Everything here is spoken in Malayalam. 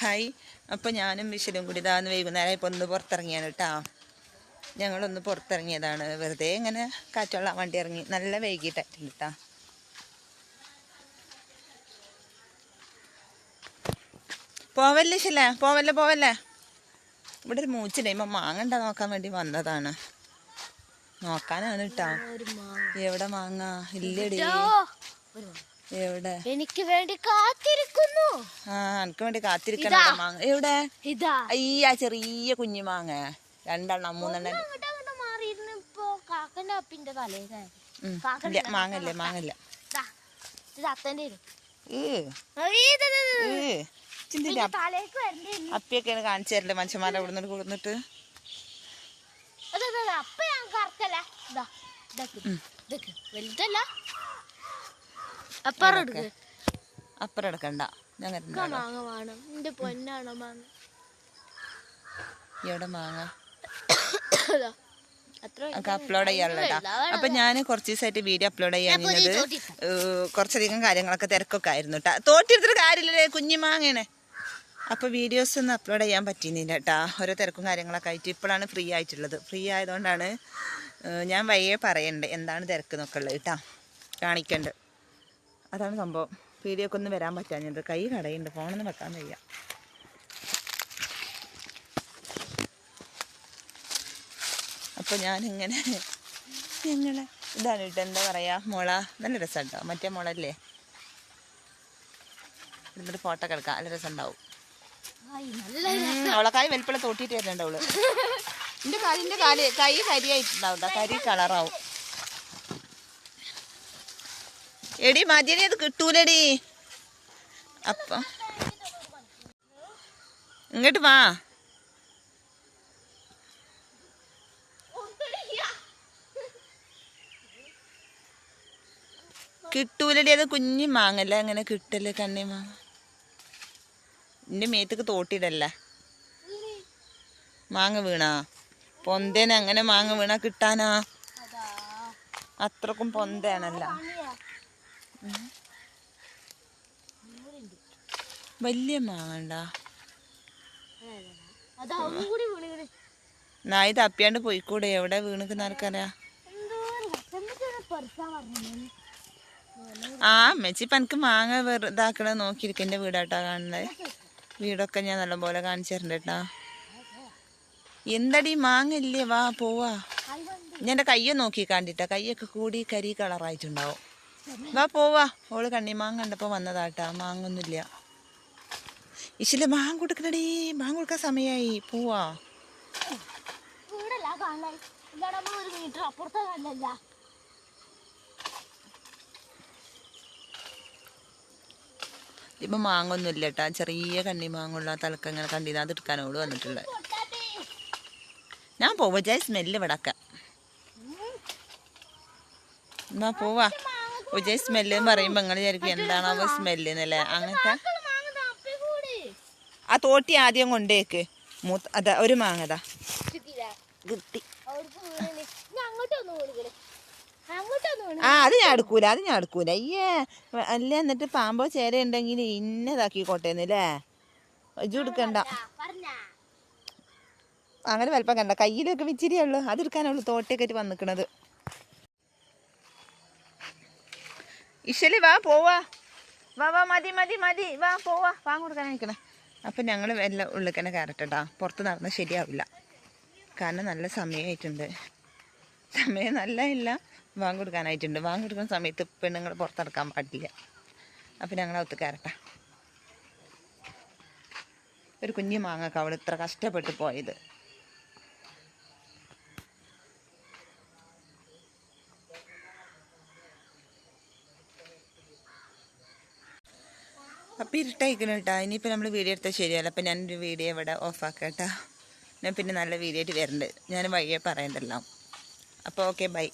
ഹായ്. അപ്പോൾ ഞാനും വിശലും കൂടി ഇതാന്ന് വൈകുന്നേരം ഇപ്പോൾ ഒന്ന് പുറത്തിറങ്ങിയാണ് കേട്ടോ ഞങ്ങളൊന്ന് പുറത്തിറങ്ങിയതാണ്. വെറുതെ ഇങ്ങനെ കാറ്റുള്ള വണ്ടി ഇറങ്ങി. നല്ല വൈകിട്ടായിട്ടുണ്ട് കേട്ടോ പോവല്ലേ ശല്ലേ പോവല്ലേ പോവല്ലേ? ഇവിടെ ഒരു മൂച്ചിടയുമ്പോൾ മാങ്ങണ്ട നോക്കാൻ വേണ്ടി വന്നതാണ്. നോക്കാനാണ് കേട്ടോ എവിടെ മാങ്ങ? ഇല്ലടി. എവിടെ? എനിക്ക് വേണ്ടി കാത്തിരിക്കുന്നു. ആ എനിക്ക് വേണ്ടി കാത്തിരിക്കണം മാങ്ങ. എവിടെ? ഇതാ. ഈ ആ ചെറിയ കുഞ്ഞു മാങ്ങ. രണ്ടെണ്ണം മൂന്നെണ്ണം. മാങ്ങല്ലേ മാങ്ങല്ല അപ്പിയൊക്കെയാണ് കാണിച്ചു തരല്ലേ മനുഷ്യന്മാരെ നിന്ന് അതെ. അപ്പ ഞാൻ കറക്കല്ല വലുതല്ല. അപ്പറ എടുക്ക്. അപ്പുറം എടുക്കണ്ട. ഞാൻ മാങ്ങ വേണം. എന്റെ പൊന്നാണോ മാങ്ങ? എവിടെ മാങ്ങ? നമുക്ക് അപ്ലോഡ് ചെയ്യാനുള്ള അപ്പൊ ഞാൻ കുറച്ച് ദിവസമായിട്ട് വീഡിയോ അപ്ലോഡ് ചെയ്യാനുള്ളത് കുറച്ചധികം കാര്യങ്ങളൊക്കെ തിരക്കൊക്കെ ആയിരുന്നു കേട്ടാ തോറ്റിരുത്തൊരു കാര്യമില്ലല്ലേ കുഞ്ഞു മാങ്ങയാണ്. അപ്പൊ വീഡിയോസ് ഒന്നും അപ്ലോഡ് ചെയ്യാൻ പറ്റിയിരുന്നില്ല കേട്ടാ ഓരോ തിരക്കും കാര്യങ്ങളൊക്കെ ആയിട്ട് ഇപ്പോഴാണ് ഫ്രീ ആയിട്ടുള്ളത്. ഫ്രീ ആയതുകൊണ്ടാണ് ഞാൻ വയ്യേ പറയണ്ടേ എന്താണ് തിരക്ക് എന്നൊക്കെ ഉള്ളത് കേട്ടാ കാണിക്കണ്ട്. അതാണ് സംഭവം. വീഡിയോക്ക് ഒന്നും വരാൻ പറ്റാഞ്ഞത്. കൈ കടയുണ്ട്. ഫോണൊന്നും വെക്കാൻ വയ്യ. അപ്പോൾ ഞാനിങ്ങനെ ഞങ്ങളെ ഇതാണ് കേട്ടോ. എന്താ പറയുക മുള നല്ല രസമുണ്ടോ? മറ്റേ മുളല്ലേ? എന്നിട്ട് ഫോട്ടോ കിടക്കാം നല്ല രസമുണ്ടാവും. ആയി, നല്ല ഉം, അവളെ കൈ വലിപ്പുള്ള തോട്ടിയിട്ട് വരുന്നുണ്ട് അവൾ. എന്റെ കാലിന്റെ കാൽ കൈ കരിയായിട്ടുണ്ടാവും ട്ടോ. കരി കളറാവും. എടി മതിയെ അത് കിട്ടൂലടി. അപ്പം. ഇങ്ങോട്ട് വാ. കിട്ടൂലടി അത് കുഞ്ഞി മാങ്ങല്ല അങ്ങനെ കിട്ടല്ലേ കണ്ണി മാങ്ങ. എന്റെ മേത്തേക്ക് തോട്ടിടല്ല. മാങ്ങ വീണാ? പൊന്തേനെ അങ്ങനെ മാങ്ങ വീണാ കിട്ടാനാ? അത്രക്കും പൊന്തയാണല്ല. പണിയാ. വലിയ മാങ്ങണ്ട? നായി തപ്പിയാണ്ട് പോയിക്കൂടെ എവിടെ പെറുക്കാൻ പറഞ്ഞത് ആ അമ്മച്ചി ഇപ്പം എനിക്ക് മാങ്ങ വെറുതാക്കണ നോക്കിയിരിക്കും എന്റെ വീടാട്ടാ കാണുന്നത് വീടൊക്കെ ഞാൻ നല്ലപോലെ കാണിച്ചു എന്തടി മാങ്ങ ഇല്ലേ വാ പോവാ. ഞാൻ എന്റെ കയ്യെ നോക്കി കണ്ടിട്ടാ കയ്യൊക്കെ കൂടി കരി കളറായിട്ടുണ്ടാവും. വാ പോവാ. ഓൾ കണ്ണി മാങ്ങ കണ്ടപ്പോൾ വന്നതാട്ടാ. മാങ്ങൊന്നുമില്ല. ഇശില മാങ്ങ കൊടുക്കണടി. മാങ്ങ കൊടുക്കാൻ സമയമായി പോവാ. ഇപ്പൊ കാണാൻ. ഇല്ലാടെ നമ്മൾ ഒരു മീറ്റർ അപ്പുറത്തെ കണ്ടല്ല? ഇപ്പം മാങ്ങ ഇല്ല കേട്ടാ ചെറിയ കണ്ണി മാങ്ങുള്ള തലക്ക ഇങ്ങനെ കണ്ടിന്ന് അത് എടുക്കാനോട് വന്നിട്ടുള്ളത് ഞാൻ പോവാ. ജായി സ്മെല്ല് വിടക്കാം എന്നാ പോവാ. ഉജയ് സ്മെല്ല് എന്ന് പറയുമ്പോൾ നിങ്ങൾ വിചാരിക്കും എന്താണ് അവ സ്മെല്ല് എന്നല്ലേ അങ്ങനത്തെ? ആ തോട്ടി ആദ്യം കൊണ്ടേക്ക്. മൂത്ത അതാ ഒരു മാങ്ങതാ കിട്ടി. ആ അത് ഞാൻ എടുക്കൂല അത് ഞാൻ എടുക്കൂല. അയ്യേ അല്ല എന്നിട്ട് പാമ്പോ ചേര ഉണ്ടെങ്കിൽ ഇന്നതാക്കിക്കോട്ടേന്നല്ലേ ഇജു എടുക്കണ്ട. അങ്ങനെ വലിപ്പം കണ്ട. കയ്യിലൊക്കെ വിച്ചിരിയേ ഉള്ളൂ. അതെടുക്കാനുള്ളൂ തോട്ടൊക്കെ ആയിട്ട് വന്നിക്കണത്. ഇശലി വാ പോവാ. വാ വാ മതി മതി മതി. വാ പോവാ. വാങ്ങ കൊടുക്കാൻ നിൽക്കണേ. അപ്പം ഞങ്ങൾ എല്ലാം ഉള്ളിക്കന്നെ കയറട്ടെട്ടാ. പുറത്ത് നടന്നാൽ ശരിയാവില്ല. കാരണം നല്ല സമയമായിട്ടുണ്ട് സമയം നല്ല ഇല്ല. വാങ്ങ കൊടുക്കാനായിട്ടുണ്ട്. വാങ്ങ കൊടുക്കുന്ന സമയത്ത് പെണ്ണുങ്ങൾ പുറത്തിറക്കാൻ പാടില്ല. അപ്പം ഞങ്ങൾ അകത്ത് കയറട്ടെ. ഒരു കുഞ്ഞു മാങ്ങക്ക അവൾ ഇത്ര കഷ്ടപ്പെട്ട് പോയത്. അപ്പം ഇരുട്ടായിരിക്കണം കേട്ടോ ഇനിയിപ്പോൾ നമ്മൾ വീഡിയോ എടുത്താൽ ശരിയല്ല. അപ്പം ഞാനൊരു വീഡിയോ ഇവിടെ ഓഫാക്കാം കേട്ടോ ഞാൻ പിന്നെ നല്ല വീഡിയോ ആയിട്ട് വരുന്നുണ്ട് ഞാൻ വഴിയെ പറയണ്ടല്ലോ. അപ്പോൾ ഓക്കെ ബൈ